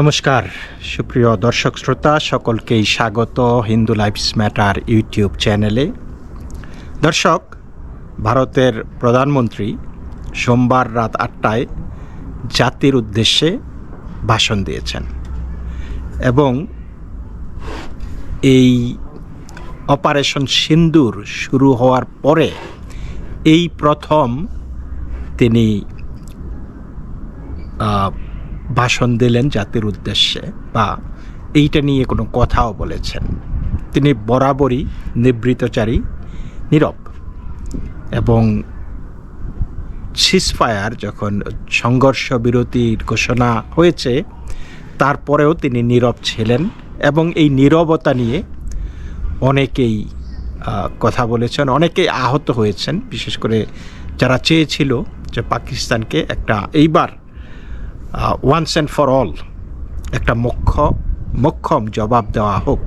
নমস্কার, সুপ্রিয় দর্শক শ্রোতা, সকলকেই স্বাগত হিন্দু লাইফস ম্যাটার ইউটিউব চ্যানেলে। দর্শক, ভারতের প্রধানমন্ত্রী সোমবার রাত আটটায় জাতির উদ্দেশ্যে ভাষণ দিয়েছেন এবং এই অপারেশন সিন্দুর শুরু হওয়ার পরে এই প্রথম তিনি ভাষণ দিলেন জাতির উদ্দেশ্যে বা এইটা নিয়ে কোনো কথাও বলেছেন। তিনি বরাবরই নিবৃতচারী, নীরব এবং সিসফায়ার যখন সংঘর্ষ বিরতির ঘোষণা হয়েছে, তারপরেও তিনি নীরব ছিলেন এবং এই নীরবতা নিয়ে অনেকেই কথা বলেছেন, অনেকেই আহত হয়েছেন। বিশেষ করে যারা চেয়েছিল যে পাকিস্তানকে একটা এইবার ওয়ান্স অ্যান্ড ফর অল একটা মুখ্য মক্ষম জবাব দেওয়া হোক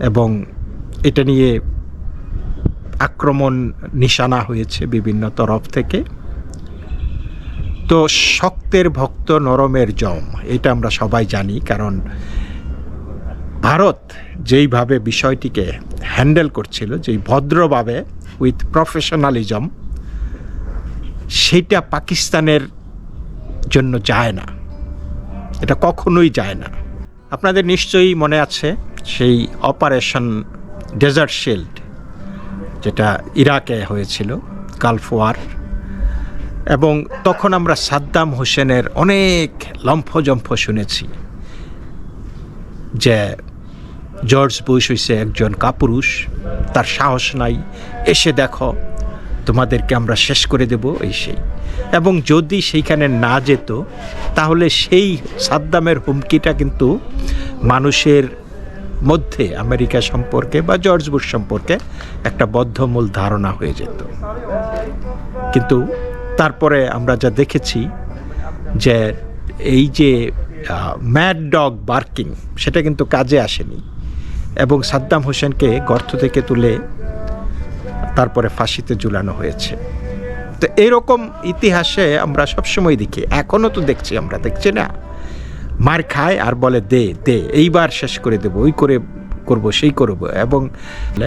এবং এটা নিয়ে আক্রমণ নিশানা হয়েছে বিভিন্ন তরফ থেকে। তো শক্তের ভক্ত নরমের জম, এটা আমরা সবাই জানি কারণ ভারত যেইভাবে বিষয়টিকে হ্যান্ডেল করছিল, যেই ভদ্রভাবে, উইথ প্রফেশনালিজম সেইটা পাকিস্তানের জন্য যায় না। এটা কখনোই যায় না। আপনাদের নিশ্চয়ই মনে আছে সেই অপারেশন ডেজার্ট শিল্ড, যেটা ইরাকে হয়েছিল গালফ ওয়ার এবং তখন আমরা সাদ্দাম হোসেনের অনেক লম্ফজম্ফ শুনেছি যে জর্জ বুশ হইছে একজন কাপুরুষ, তার সাহস নাই। এসে দেখো তোমাদেরকে আমরা শেষ করে দেব এই সেই। এবং যদি সেইখানে না যেত, তাহলে সেই সাদ্দামের হুমকিটা কিন্তু মানুষের মধ্যে আমেরিকা সম্পর্কে বা জর্জ বুশ সম্পর্কে একটা বদ্ধমূল ধারণা হয়ে যেত। কিন্তু তারপরে আমরা যা দেখেছি যে এই যে ম্যাড ডগ বার্কিং সেটা কিন্তু কাজে আসেনি। এবং সাদ্দাম হোসেনকে গর্ত থেকে তুলে তারপরে ফাঁসিতে ঝুলানো হয়েছে। তো এরকম ইতিহাসে আমরা সবসময় দেখি, এখনও তো দেখছি আমরা, দেখছি না? মার খায় আর বলে, দে দে, এইবার শেষ করে দেবো, ওই করে করব, সেই করব। এবং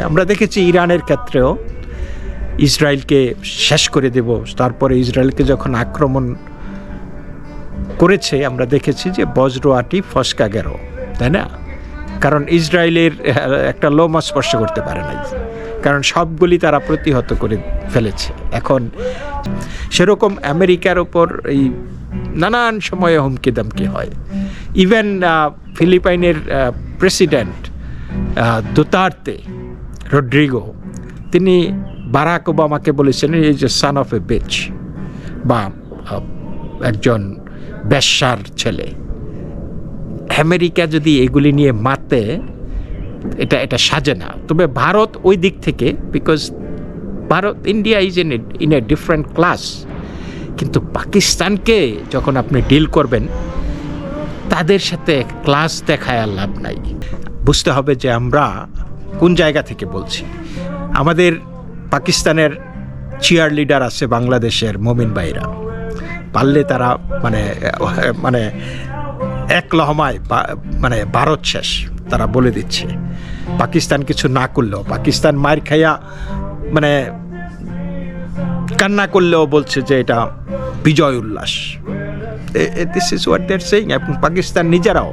আমরা দেখেছি ইরানের ক্ষেত্রেও ইসরায়েলকে শেষ করে দেব। তারপরে ইসরায়েলকে যখন আক্রমণ করেছে, আমরা দেখেছি যে বজ্র আটি ফসকা গেল তাই না? কারণ ইসরায়েলের একটা লোমা স্পর্শ করতে পারে নাই। কারণ সবগুলি তারা প্রতিহত করে ফেলেছে। এখন সেরকম আমেরিকার ওপর এই নানান সময়ে হুমকি দামকি হয়। ইভেন ফিলিপাইনের প্রেসিডেন্ট দুতার্তে, রড্রিগো, তিনি বারাক ওবামাকে বলেছেন এই যে সান অফ এ বেচ বা একজন বেশ্যার ছেলে। আমেরিকা যদি এগুলি নিয়ে মাতে এটা এটা সাজে না। তবে ভারত ওই দিক থেকে because Bharat India is in in a different class কিন্তু পাকিস্তানকে যখন আপনি ডিল করবেন, তাদের সাথে ক্লাস দেখায় আর লাভ নাই। বুঝতে হবে যে আমরা কোন জায়গা থেকে বলছি। আমাদের পাকিস্তানের চিয়ার লিডার আছে বাংলাদেশের মমিন ভাইরা। পারলে তারা মানে মানে এক লহমায় মানে ভারত শেষ, তারা বলে দিচ্ছে। পাকিস্তান কিছু না করলেও, পাকিস্তান মার খাইয়া মানে কান্না করলেও বলছে যে এটা বিজয় উল্লাস। This is what they're saying এবং পাকিস্তান নিজেরাও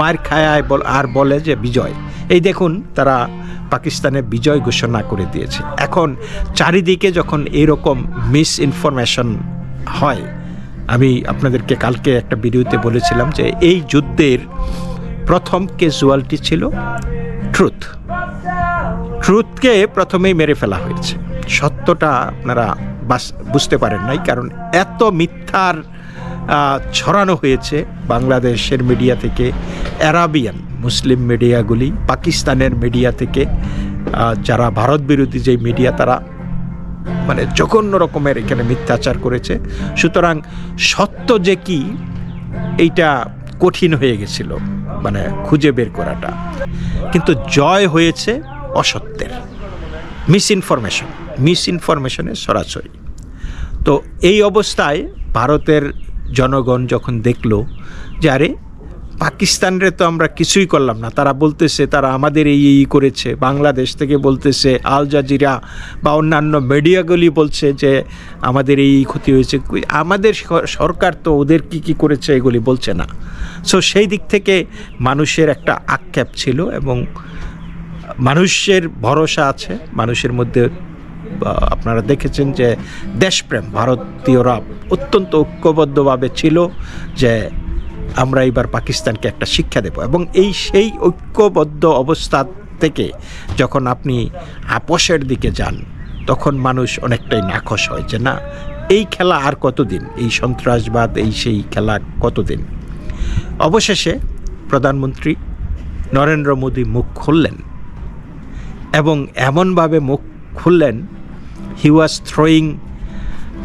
মার খায় আর বলে যে বিজয়। এই দেখুন, তারা পাকিস্তানে বিজয় ঘোষণা করে দিয়েছে। এখন চারিদিকে যখন এরকম মিস ইনফরমেশন হয় আমি আপনাদেরকে কালকে একটা ভিডিওতে বলেছিলাম যে এই যুদ্ধের প্রথম ক্যাজুয়ালিটি ছিল ট্রুথ ট্রুথকে প্রথমেই মেরে ফেলা হয়েছে। সত্যটা আপনারা বাস- বুঝতে পারেন নাই, কারণ এত মিথ্যার ছড়ানো হয়েছে বাংলাদেশের মিডিয়া থেকে অ্যারাবিয়ান মুসলিম মিডিয়াগুলি পাকিস্তানের মিডিয়া থেকে যারা ভারত বিরোধী যে মিডিয়া তারা মানে জঘন্য রকমের এখানে মিথ্যাচার করেছে। সুতরাং সত্য যে কি, এইটা কঠিন হয়ে গেছিল মানে খুঁজে বের করাটা। কিন্তু জয় হয়েছে অসত্যের। মিস ইনফরমেশন মিস ইনফরমেশনের সরাসরি। তো এই অবস্থায় ভারতের জনগণ যখন দেখল যে আরে পাকিস্তানরে তো আমরা কিছুই করলাম না। তারা বলতেছে, তারা আমাদের এই এই করেছে। বাংলাদেশ থেকে বলতেছে, আল জাজিরা বা অন্যান্য মিডিয়াগুলি বলছে যে, আমাদের এই ক্ষতি হয়েছে। আমাদের সরকার তো ওদের কি কি করেছে এগুলি বলছে না। সো সেই দিক থেকে মানুষের একটা আক্ষেপ ছিল এবং মানুষের ভরসা আছে। মানুষের মধ্যে আপনারা দেখেছেন যে, দেশপ্রেম ভারতীয়রা অত্যন্ত ঐক্যবদ্ধভাবে ছিল যে আমরা এবার পাকিস্তানকে একটা শিক্ষা দেব এবং এই সেই ঐক্যবদ্ধ অবস্থা থেকে যখন আপনি আপোষের দিকে যান, তখন মানুষ অনেকটাই নাখোশ হয় যে, না, এই খেলা আর কতদিন? এই সন্ত্রাসবাদ, এই সেই খেলা কতদিন? অবশেষে প্রধানমন্ত্রী নরেন্দ্র মোদী মুখ খুললেন এবং এমনভাবে মুখ খুললেন হি ওয়াজ থ্রোয়িং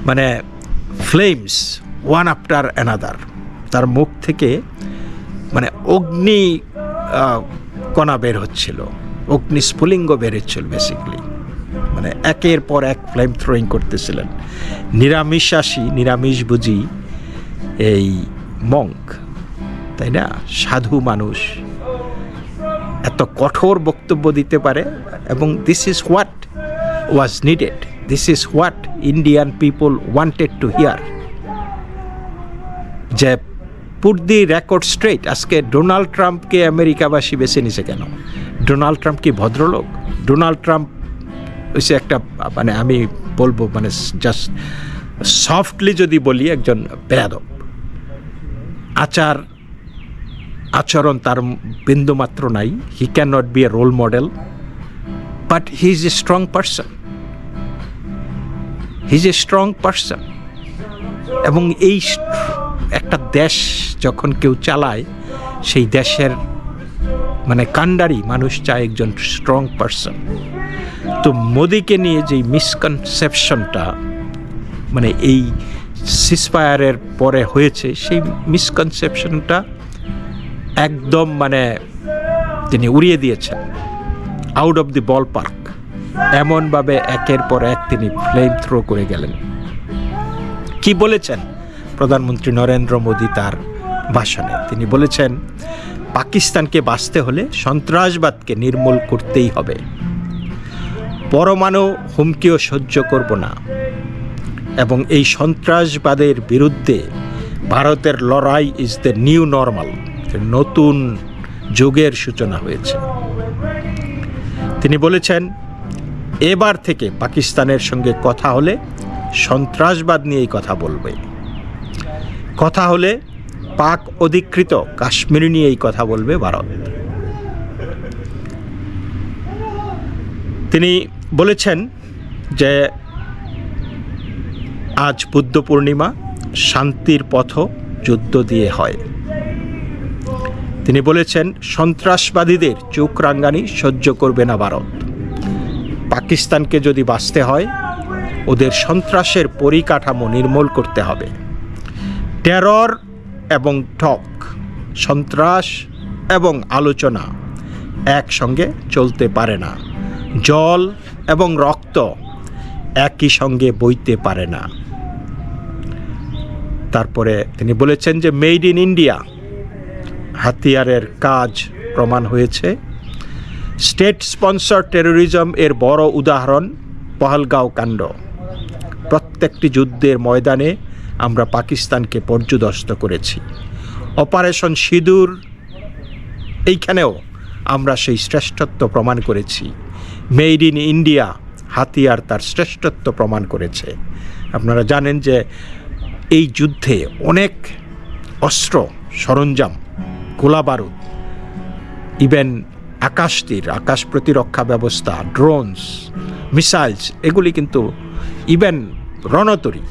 মানে ফ্লেমস ওয়ান আফটার অ্যানাদার তার মুখ থেকে মানে অগ্নি কণা বের হচ্ছিল। অগ্নি স্ফুলিঙ্গ বের হচ্ছিল বেসিকলি মানে একের পর এক ফ্লেম থ্রোয়িং করতেছিলেন। নিরামিষাসী নিরামিষ বুঝি এই মঙ্ক তাই না? সাধু মানুষ। এত কঠোর বক্তব্য দিতে পারে এবং this is what was needed this is what Indian people wanted to hear যে পুট দি রেকর্ড স্ট্রেট আজকে ডোনাল্ড ট্রাম্পকে আমেরিকাবাসী বেছে নিছে কেন? ডোনাল্ড ট্রাম্প কি ভদ্রলোক? ডোনাল্ড ট্রাম্প হচ্ছে একটা মানে আমি বলব মানে জাস্ট সফটলি যদি বলি, একজন বেয়াদব। আচার, আচরণ তার বিন্দুমাত্র নাই। He can not be a role model but he is a strong person he is a strong person এবং এই একটা দেশ যখন কেউ চালায়, সেই দেশের মানে কাণ্ডারি মানুষ চায় একজন স্ট্রং পার্সন তো মোদিকে নিয়ে যেই মিসকনসেপশনটা মানে এই সিসফায়ারের পরে হয়েছে, সেই মিসকনসেপশনটা একদম মানে তিনি উড়িয়ে দিয়েছেন out of the ball park এমনভাবে একের পর এক তিনি ফ্লেম থ্রো করে গেলেন। কি বলেছেন? প্রধানমন্ত্রী নরেন্দ্র মোদী তার ভাষণে তিনি বলেছেন, পাকিস্তানকে বাঁচতে হলে সন্ত্রাসবাদকে নির্মূল করতেই হবে। পরমাণু হুমকিও সহ্য করব না। এবং এই সন্ত্রাসবাদের বিরুদ্ধে ভারতের লড়াই ইজ দ্য নিউ নর্মাল নতুন যুগের সূচনা হয়েছে। তিনি বলেছেন, এবার থেকে পাকিস্তানের সঙ্গে কথা হলে সন্ত্রাসবাদ নিয়েই কথা বলবে। কথা হলে পাক অধিকৃত কাশ্মীর নিয়েই কথা বলবে ভারত। তিনি বলেছেন যে, আজ বুদ্ধ পূর্ণিমা, শান্তির পথ যুদ্ধ দিয়ে হয়। তিনি বলেছেন, সন্ত্রাসবাদীদের চোখ রাঙ্গানি সহ্য করবে না ভারত। পাকিস্তানকে যদি বাঁচতে হয়, ওদের সন্ত্রাসের পরিকাঠামো নির্মূল করতে হবে। টেরর এবং ঠক, সন্ত্রাস এবং আলোচনা একসঙ্গে চলতে পারে না। জল এবং রক্ত একই সঙ্গে বইতে পারে না। তারপরে তিনি বলেছেন যে মেড ইন ইন্ডিয়া হাতিয়ারের কাজ প্রমাণ হয়েছে। স্টেট স্পন্সর টেরোরিজম এর বড় উদাহরণ পহলগাঁও কাণ্ড। প্রত্যেকটি যুদ্ধের ময়দানে আমরা পাকিস্তানকে পর্যুদস্ত করেছি। অপারেশন সিঁদুর, এইখানেও আমরা সেই শ্রেষ্ঠত্ব প্রমাণ করেছি। মেড ইন ইন্ডিয়া হাতিয়ার তার শ্রেষ্ঠত্ব প্রমাণ করেছে। আপনারা জানেন যে এই যুদ্ধে অনেক অস্ত্র, সরঞ্জাম গোলা বারুদ ইভেন আকাশ তীর আকাশ প্রতিরক্ষা ব্যবস্থা, ড্রোনস, মিসাইলস, এগুলি কিন্তু ইভেন রণতরী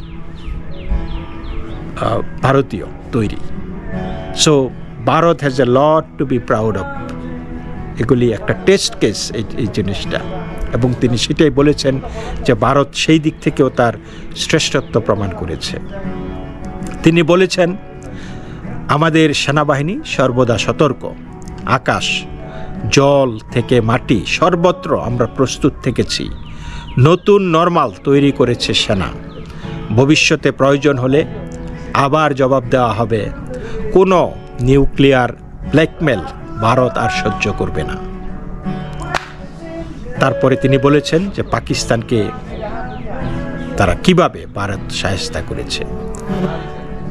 ভারতীয় তৈরি। So Bharat has a lot to be proud of এগুলি একটা টেস্ট কেস এই এই জিনিসটা। এবং তিনি সেটাই বলেছেন যে ভারত সেই দিক থেকেও তার শ্রেষ্ঠত্ব প্রমাণ করেছে। তিনি বলেছেন, আমাদের সেনাবাহিনী সর্বদা সতর্ক। আকাশ, জল থেকে মাটি সর্বত্র আমরা প্রস্তুত থেকেছি। নতুন নর্মাল তৈরি করেছে সেনা। ভবিষ্যতে প্রয়োজন হলে আবার জবাব দেওয়া হবে, কোনো নিউক্লিয়ার ব্ল্যাকমেল ভারত আর সহ্য করবে না। তারপরে তিনি বলেছেন যে পাকিস্তানকে তারা কীভাবে ভারত সাহেস্তা করেছে।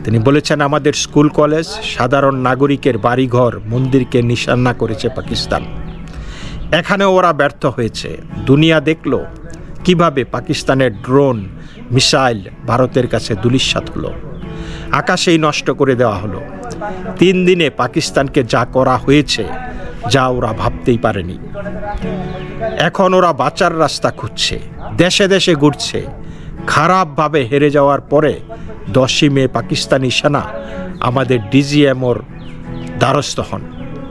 তিনি বলেছেন, আমাদের স্কুল কলেজ সাধারণ নাগরিকের বাড়িঘর মন্দিরকে নিশানা করেছে পাকিস্তান। এখানে ওরা ব্যর্থ হয়েছে। দুনিয়া দেখল কীভাবে পাকিস্তানের ড্রোন, মিসাইল ভারতের কাছে দুলিশ্বাত হলো। আকাশেই নষ্ট করে দেওয়া হলো। তিন দিনে পাকিস্তানকে যা করা হয়েছে, যা ওরা ভাবতেই পারেনি। এখন ওরা বাঁচার রাস্তা খুঁজছে, দেশে দেশে ঘুরছে। খারাপভাবে হেরে যাওয়ার পরে দশই মে পাকিস্তানি সেনা আমাদের ডিজিএমওর দ্বারস্থ হন।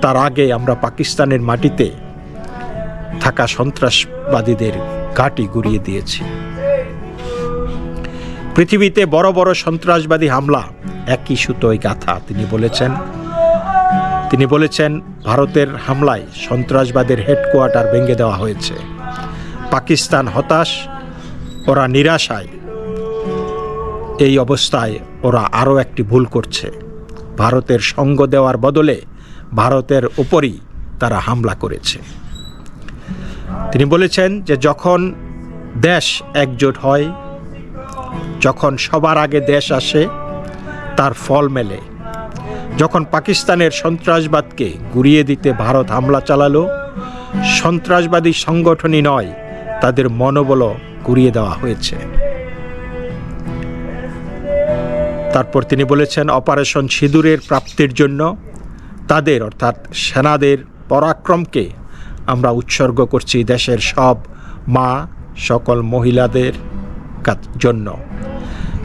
তার আগে আমরা পাকিস্তানের মাটিতে থাকা সন্ত্রাসবাদীদের ঘাঁটি গুড়িয়ে দিয়েছি। পৃথিবীতে বড় বড় সন্ত্রাসবাদী হামলা, একই সুতোয় গাথা, তিনি বলেছেন। তিনি বলেছেন, ভারতের হামলায় সন্ত্রাসবাদের হেডকোয়ার্টার ভেঙে দেওয়া হয়েছে। পাকিস্তান হতাশ, ওরা নিরাশায়। এই অবস্থায় ওরা আরও একটি ভুল করছে। ভারতের সঙ্গ দেওয়ার বদলে ভারতের উপরই তারা হামলা করেছে। তিনি বলেছেন যে, যখন দেশ একজোট হয় যখন সবার আগে দেশ আসে, তার ফল মেলে। যখন পাকিস্তানের সন্ত্রাসবাদকে গুড়িয়ে দিতে ভারত হামলা চালালো, সন্ত্রাসবাদী সংগঠনই নয়, তাদের মনোবলও গুড়িয়ে দেওয়া হয়েছে। তারপর তিনি বলেছেন, অপারেশন সিঁদুরের প্রাপ্তির জন্য তাদের, অর্থাৎ সেনাদের পরাক্রমকে আমরা উৎসর্গ করছি দেশের সব মা, সকল মহিলাদের। জন্য।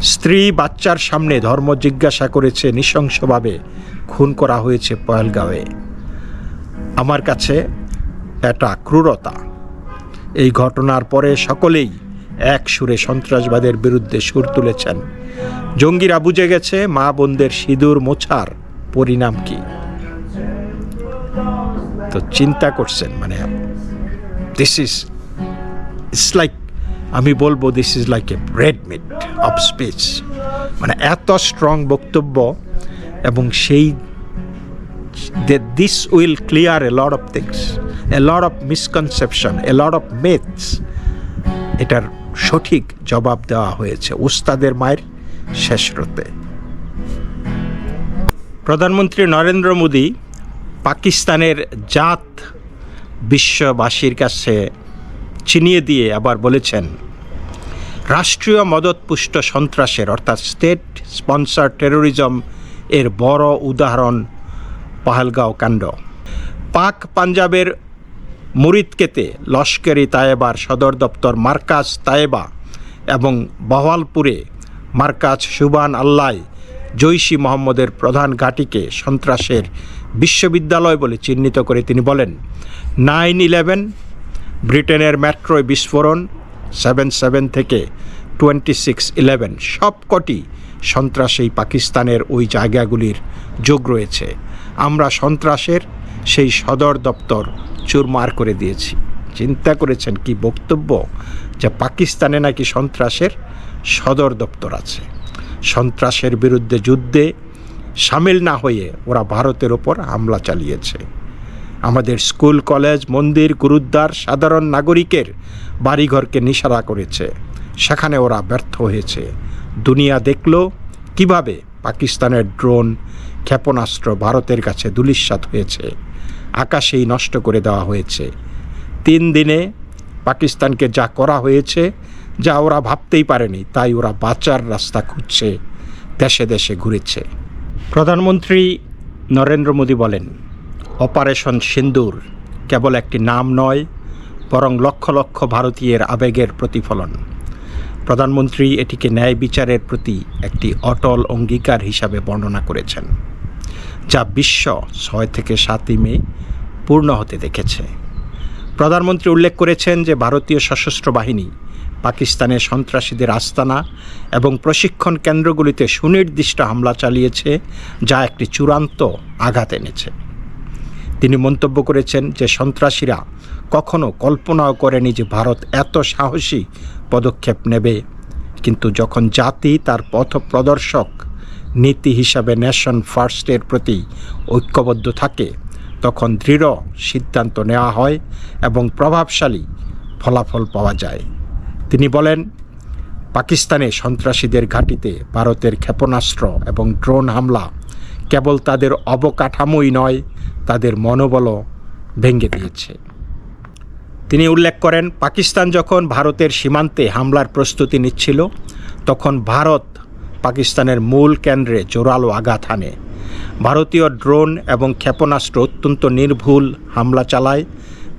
স্ত্রী বাচ্চার সামনে ধর্ম জিজ্ঞাসা করেছে, নৃশংসভাবে খুন করা হয়েছে পয়েলগাঁওয়ে আমার কাছে এটা ক্রূরতা। এই ঘটনার পরে সকলেই এক সুরে সন্ত্রাসবাদের বিরুদ্ধে সুর তুলেছেন। জঙ্গিরা বুঝে গেছে, মা বোনদের সিঁদুর মোছার পরিণাম কি। তো চিন্তা করছেন মানে দিস ইজ ইটস লাইক আমি বলব this is like a red meat of speech মানে এত স্ট্রং বক্তব্য এবং সেই this will clear a lot of things a lot of misconception a lot of myths এটার সঠিক জবাব দেওয়া হয়েছে উস্তাদের মায়ের শেষ রতে। প্রধানমন্ত্রী নরেন্দ্র মোদী পাকিস্তানের জাত বিশ্ববাসীর কাছে চিনিয়ে দিয়ে আবার বলেছেন, রাষ্ট্রীয় মদতপুষ্ট সন্ত্রাসের অর্থাৎ স্টেট স্পন্সর টেরোরিজম এর বড় উদাহরণ পাহালগাঁও কাণ্ড। পাক পাঞ্জাবের মুরিদকেতে লস্করি তায়েবার সদর দপ্তর মার্কাজ তায়েবা এবং বহালপুরে মার্কাজ সুবান আল্লাহ জৈশি মোহাম্মদের প্রধান ঘাঁটিকে সন্ত্রাসের বিশ্ববিদ্যালয় বলে চিহ্নিত করে তিনি বলেন, নাইন ইলেভেন ব্রিটেনের মেট্রোয় বিস্ফোরণ, সেভেন সেভেন থেকে টোয়েন্টি সিক্স ইলেভেন সবকটি সন্ত্রাসেই পাকিস্তানের ওই জায়গাগুলির যোগ রয়েছে। আমরা সন্ত্রাসের সেই সদর দপ্তর চুরমার করে দিয়েছি। চিন্তা করেছেন কি বক্তব্য? যে পাকিস্তানে নাকি সন্ত্রাসের সদর দপ্তর আছে। সন্ত্রাসের বিরুদ্ধে যুদ্ধে সামিল না হয়ে ওরা ভারতের ওপর হামলা চালিয়েছে। আমাদের স্কুল, কলেজ, মন্দির, গুরুদ্বার, সাধারণ নাগরিকের বাড়িঘরকে নিশারা করেছে। সেখানে ওরা ব্যর্থ হয়েছে। দুনিয়া দেখল কীভাবে পাকিস্তানের ড্রোন ক্ষেপণাস্ত্র ভারতের কাছে দুলিশ্বাত হয়েছে। আকাশেই নষ্ট করে দেওয়া হয়েছে। তিন দিনে পাকিস্তানকে যা করা হয়েছে, যা ওরা ভাবতেই পারেনি, তাই ওরা বাঁচার রাস্তা খুঁজছে, দেশে দেশে ঘুরেছে। প্রধানমন্ত্রী নরেন্দ্র মোদী বলেন অপারেশন সিন্দুর কেবল একটি নাম নয়, বরং লক্ষ লক্ষ ভারতীয়ের আবেগের প্রতিফলন। প্রধানমন্ত্রী এটিকে ন্যায় বিচারের প্রতি একটি অটল অঙ্গীকার হিসাবে বর্ণনা করেছেন, যা বিশ্ব ছয় থেকে সাতই মে পূর্ণ হতে দেখেছে। প্রধানমন্ত্রী উল্লেখ করেছেন যে ভারতীয় সশস্ত্র বাহিনী পাকিস্তানের সন্ত্রাসীদের আস্তানা এবং প্রশিক্ষণ কেন্দ্রগুলিতে সুনির্দিষ্ট হামলা চালিয়েছে, যা একটি চূড়ান্ত আঘাত এনেছে। তিনি মন্তব্য করেছেন যে সন্ত্রাসীরা কখনো কল্পনাও করেনি যে ভারত এত সাহসী পদক্ষেপ নেবে। কিন্তু যখন জাতি তার পথ প্রদর্শক নীতি হিসাবে নেশন ফার্স্টের প্রতি ঐক্যবদ্ধ থাকে, তখন দৃঢ় সিদ্ধান্ত নেওয়া হয় এবং প্রভাবশালী ফলাফল পাওয়া যায়। তিনি বলেন, পাকিস্তানে সন্ত্রাসীদের ঘাঁটিতে ভারতের ক্ষেপণাস্ত্র এবং ড্রোন হামলা কেবল তাদের অবকাঠামোই নয় তাদের মনোবলও ভেঙে দিয়েছে। তিনি উল্লেখ করেন, পাকিস্তান যখন ভারতের সীমান্তে হামলার প্রস্তুতি নিচ্ছিল, তখন ভারত পাকিস্তানের মূল কেন্দ্রে জোরালো আঘাত হানে। ভারতীয় ড্রোন এবং ক্ষেপণাস্ত্র অত্যন্ত নির্ভুল হামলা চালায়,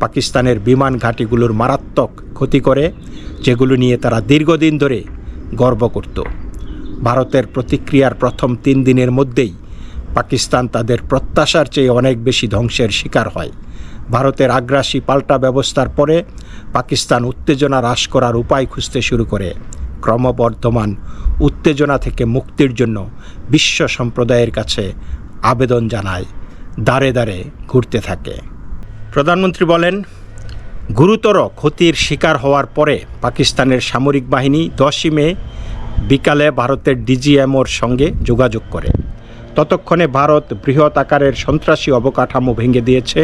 পাকিস্তানের বিমান ঘাঁটিগুলোর মারাত্মক ক্ষতি করে, যেগুলো নিয়ে তারা দীর্ঘদিন ধরে গর্ব করত। ভারতের প্রতিক্রিয়ার প্রথম তিন দিনের মধ্যেই পাকিস্তান তাদের প্রত্যাশার চেয়ে অনেক বেশি ধ্বংসের শিকার হয়। ভারতের আগ্রাসী পাল্টা ব্যবস্থার পরে পাকিস্তান উত্তেজনা হ্রাস করার উপায় খুঁজতে শুরু করে। ক্রমবর্ধমান উত্তেজনা থেকে মুক্তির জন্য বিশ্ব সম্প্রদায়ের কাছে আবেদন জানায় দাঁড়ে দাঁড়ে ঘুরতে থাকে। প্রধানমন্ত্রী বলেন, গুরুতর ক্ষতির শিকার হওয়ার পরে পাকিস্তানের সামরিক বাহিনী দশই মে বিকালে ভারতের ডিজিএমওর সঙ্গে যোগাযোগ করে। ততক্ষণে ভারত বৃহৎ আকারের সন্ত্রাসী অবকাঠামো ভেঙে দিয়েছে,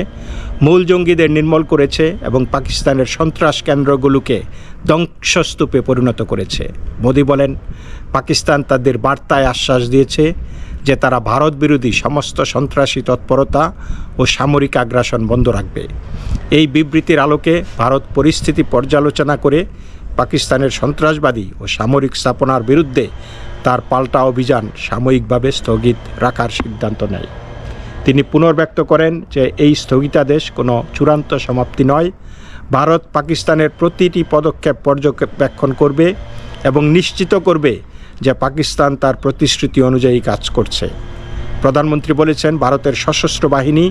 মূল জঙ্গিদের নির্মল করেছে এবং পাকিস্তানের সন্ত্রাস কেন্দ্রগুলোকে ধ্বংসস্তূপে পরিণত করেছে। মোদি বলেন, পাকিস্তান তাদের বার্তায় আশ্বাস দিয়েছে যে তারা ভারত বিরোধী সমস্ত সন্ত্রাসী তৎপরতা ও সামরিক আগ্রাসন বন্ধ রাখবে। এই বিবৃতির আলোকে ভারত পরিস্থিতি পর্যালোচনা করে পাকিস্তানের সন্ত্রাসবাদী ও সামরিক স্থাপনার বিরুদ্ধে তার পাল্টা অভিযান সাময়িকভাবে স্থগিত রাখার সিদ্ধান্ত নেয়। তিনি পুনর্ব্যক্ত করেন যে এই স্থগিতাদেশ কোনো চূড়ান্ত সমাপ্তি নয়। ভারত পাকিস্তানের প্রতিটি পদক্ষেপ পর্যবেক্ষণ করবে এবং নিশ্চিত করবে যে পাকিস্তান তার প্রতিশ্রুতি অনুযায়ী কাজ করছে। প্রধানমন্ত্রী বলেছেন, ভারতের সশস্ত্র বাহিনী,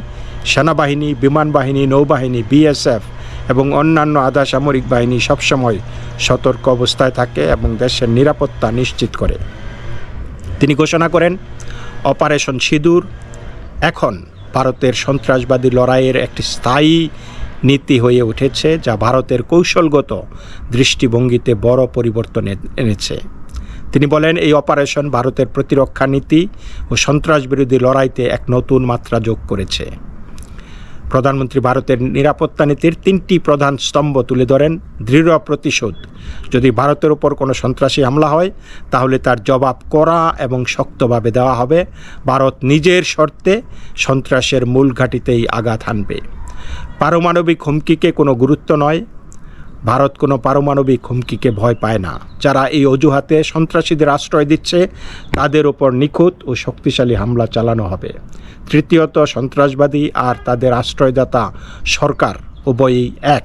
সেনাবাহিনী, বিমান বাহিনী, নৌবাহিনী, বিএসএফ এবং অন্যান্য আধা সামরিক বাহিনী সবসময় সতর্ক অবস্থায় থাকে এবং দেশের নিরাপত্তা নিশ্চিত করে। তিনি ঘোষণা করেন, অপারেশন সিঁদুর এখন ভারতের সন্ত্রাসবাদী লড়াইয়ের একটি স্থায়ী নীতি হয়ে উঠেছে, যা ভারতের কৌশলগত দৃষ্টিভঙ্গিতে বড় পরিবর্তন এনেছে। তিনি বলেন, এই অপারেশন ভারতের প্রতিরক্ষা নীতি ও সন্ত্রাসবিরোধী লড়াইতে এক নতুন মাত্রা যোগ করেছে। প্রধানমন্ত্রী ভারতের নিরাপত্তা নীতির তিনটি প্রধান স্তম্ভ তুলে ধরেন দৃঢ় প্রতিশোধ। যদি ভারতের উপর কোনো সন্ত্রাসী হামলা হয়, তাহলে তার জবাব করা এবং শক্তভাবে দেওয়া হবে। ভারত নিজের শর্তে সন্ত্রাসের মূল ঘাঁটিতেই আঘাত হানবে। পারমাণবিক হুমকিকে কোনো গুরুত্ব নয় ভারত কোনো পারমাণবিক হুমকিকে ভয় পায় না। যারা এই অজুহাতে সন্ত্রাসীদের আশ্রয় দিচ্ছে, তাদের ওপর নিখুঁত ও শক্তিশালী হামলা চালানো হবে। তৃতীয়ত, সন্ত্রাসবাদী আর তাদের আশ্রয়দাতা সরকার উভয়ই এক।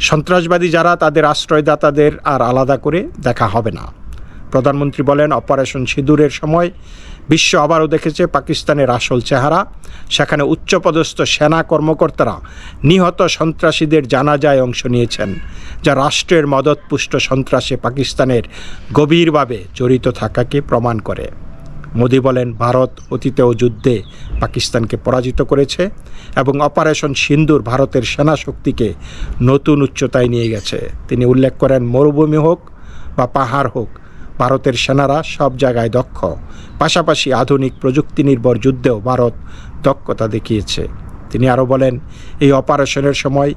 সন্ত্রাসবাদী যারা, তাদের আশ্রয়দাতাদের আর আলাদা করে দেখা হবে না। প্রধানমন্ত্রী বলেন, অপারেশন সিঁদুরের সময় বিশ্ব আবারও দেখেছে পাকিস্তানের আসল চেহারা। সেখানে উচ্চপদস্থ সেনা কর্মকর্তারা নিহত সন্ত্রাসীদের জানাজায় অংশ নিয়েছেন, যা রাষ্ট্রের মদতপুষ্ট সন্ত্রাসে পাকিস্তানের গভীরভাবে জড়িত থাকাকে প্রমাণ করে। মোদি বলেন, ভারত অতীতেও যুদ্ধে পাকিস্তানকে পরাজিত করেছে এবং অপারেশন সিন্দুর ভারতের সেনা শক্তিকে নতুন উচ্চতায় নিয়ে গেছে। তিনি উল্লেখ করেন, মরুভূমি হোক বা পাহাড় হোক ভারতের সেনারা সব জায়গায় দক্ষ। পাশাপাশি আধুনিক প্রযুক্তি নির্ভর যুদ্ধেও ভারত দক্ষতা দেখিয়েছে। তিনি আরও বলেন, এই অপারেশনের সময়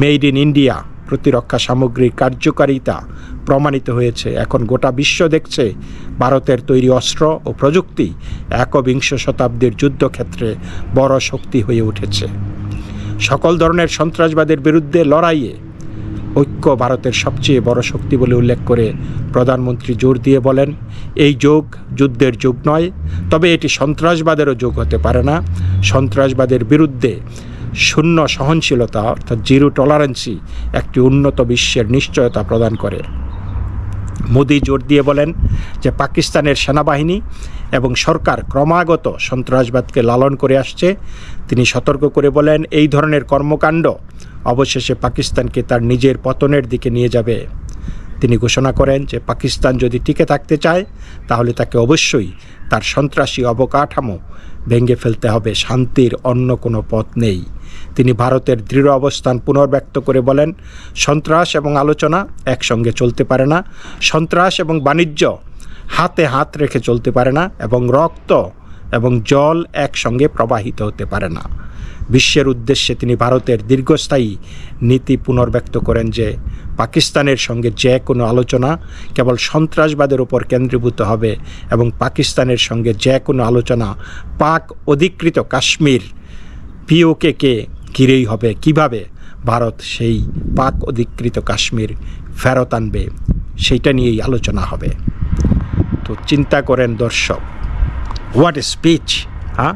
মেড ইন ইন্ডিয়া প্রতিরক্ষা সামগ্রীর কার্যকারিতা প্রমাণিত হয়েছে। এখন গোটা বিশ্ব দেখছে ভারতের তৈরি অস্ত্র ও প্রযুক্তি একবিংশ শতাব্দীর যুদ্ধক্ষেত্রে বড় শক্তি হয়ে উঠেছে। সকল ধরনের সন্ত্রাসবাদের বিরুদ্ধে লড়াইয়ে ঐক্য ভারতের সবচেয়ে বড় শক্তি বলে উল্লেখ করে প্রধানমন্ত্রী জোর দিয়ে বলেন, এই যোগ যুদ্ধের যুগ নয়, তবে এটি সন্ত্রাসবাদেরও যোগ হতে পারে না। সন্ত্রাসবাদের বিরুদ্ধে শূন্য সহনশীলতা অর্থাৎ জিরো টলারেন্সি একটি উন্নত বিশ্বের নিশ্চয়তা প্রদান করে। মোদি জোর দিয়ে বলেন যে, পাকিস্তানের সেনাবাহিনী এবং সরকার ক্রমাগত সন্ত্রাসবাদকে লালন করে আসছে। তিনি সতর্ক করে বলেন, এই ধরনের কর্মকাণ্ড অবশেষে পাকিস্তানকে তার নিজের পতনের দিকে নিয়ে যাবে। তিনি ঘোষণা করেন যে পাকিস্তান যদি টিকে থাকতে চায়, তাহলে তাকে অবশ্যই তার সন্ত্রাসী অবকাঠামো ভেঙে ফেলতে হবে, শান্তির অন্য কোনো পথ নেই। তিনি ভারতের দৃঢ় অবস্থান পুনর্ব্যক্ত করে বলেন, সন্ত্রাস এবং আলোচনা একসঙ্গে চলতে পারে না, সন্ত্রাস এবং বাণিজ্য হাতে হাত রেখে চলতে পারে না এবং রক্ত এবং জল একসঙ্গে প্রবাহিত হতে পারে না। বিশ্বের উদ্দেশ্যে তিনি ভারতের দীর্ঘস্থায়ী নীতি পুনর্ব্যক্ত করেন যে, পাকিস্তানের সঙ্গে যে কোনো আলোচনা কেবল সন্ত্রাসবাদের উপর কেন্দ্রীভূত হবে এবং পাকিস্তানের সঙ্গে যে কোনো আলোচনা পাক অধিকৃত কাশ্মীর পিওকেকে ঘিরেই হবে। কীভাবে? ভারত সেই পাক অধিকৃত কাশ্মীর ফেরত আনবে, সেইটা নিয়েই আলোচনা হবে। তো চিন্তা করেন দর্শক হোয়াট স্পিচ হ্যাঁ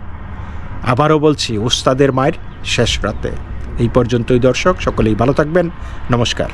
আবারও বলছি ওস্তাদের মায়ের শেষ রাতে। এই পর্যন্তই দর্শক, সকলেই ভালো থাকবেন। নমস্কার।